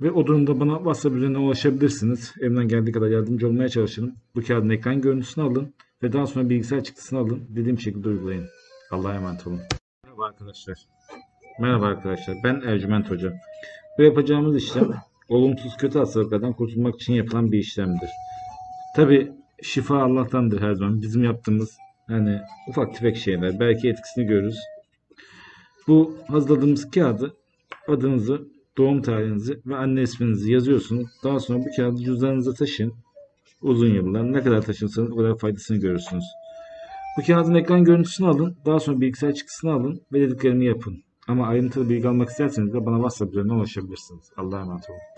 Ve o durumda bana WhatsApp üzerinden ulaşabilirsiniz. Elimden geldiği kadar yardımcı olmaya çalışırım. Bu kağıdın ekran görüntüsünü alın ve daha sonra bilgisayar çıktısını alın. Dediğim şekilde uygulayın. Allah'a emanet olun. Merhaba arkadaşlar. Merhaba arkadaşlar. Ben Ercüment Hoca. Bu yapacağımız işlem olumsuz kötü hastalıklardan kurtulmak için yapılan bir işlemdir. Tabi şifa Allah'tandır her zaman. Bizim yaptığımız yani ufak tefek şeyler. Belki etkisini görürüz. Bu hazırladığımız kağıdı adınızı, doğum tarihinizi ve anne isminizi yazıyorsunuz. Daha sonra bu kağıdı cüzdanınıza taşıyın. Uzun yıllar ne kadar taşırsanız o kadar faydasını görürsünüz. Bu kağıdın ekran görüntüsünü alın. Daha sonra bilgisayar çıktısını alın ve dediklerimi yapın. Ama ayrıntılı bilgi almak isterseniz de bana WhatsApp üzerinden ulaşabilirsiniz. Allah'a emanet olun.